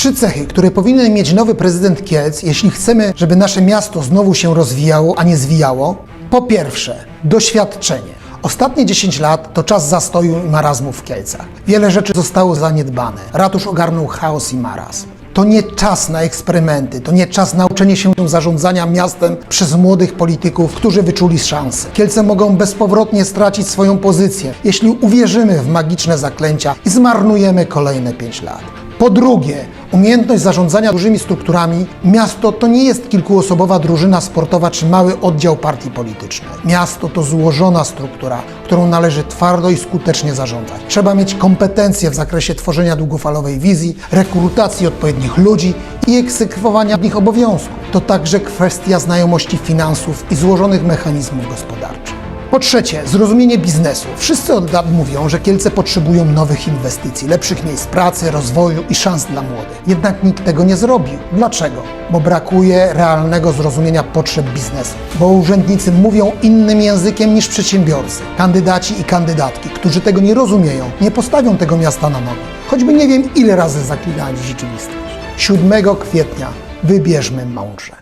Trzy cechy, które powinien mieć nowy prezydent Kielc, jeśli chcemy, żeby nasze miasto znowu się rozwijało, a nie zwijało. Po pierwsze, doświadczenie. Ostatnie 10 lat to czas zastoju i marazmu w Kielcach. Wiele rzeczy zostało zaniedbane. Ratusz ogarnął chaos i marazm. To nie czas na eksperymenty, to nie czas na uczenie się zarządzania miastem przez młodych polityków, którzy wyczuli szansę. Kielce mogą bezpowrotnie stracić swoją pozycję, jeśli uwierzymy w magiczne zaklęcia i zmarnujemy kolejne 5 lat. Po drugie, umiejętność zarządzania dużymi strukturami. Miasto to nie jest kilkuosobowa drużyna sportowa czy mały oddział partii politycznej. Miasto to złożona struktura, którą należy twardo i skutecznie zarządzać. Trzeba mieć kompetencje w zakresie tworzenia długofalowej wizji, rekrutacji odpowiednich ludzi i egzekwowania ich obowiązków. To także kwestia znajomości finansów i złożonych mechanizmów gospodarczych. Po trzecie, zrozumienie biznesu. Wszyscy od lat mówią, że Kielce potrzebują nowych inwestycji, lepszych miejsc pracy, rozwoju i szans dla młodych. Jednak nikt tego nie zrobił. Dlaczego? Bo brakuje realnego zrozumienia potrzeb biznesu. Bo urzędnicy mówią innym językiem niż przedsiębiorcy. Kandydaci i kandydatki, którzy tego nie rozumieją, nie postawią tego miasta na nogi. Choćby nie wiem ile razy zaklinali rzeczywistość. 7 kwietnia wybierzmy mądrze.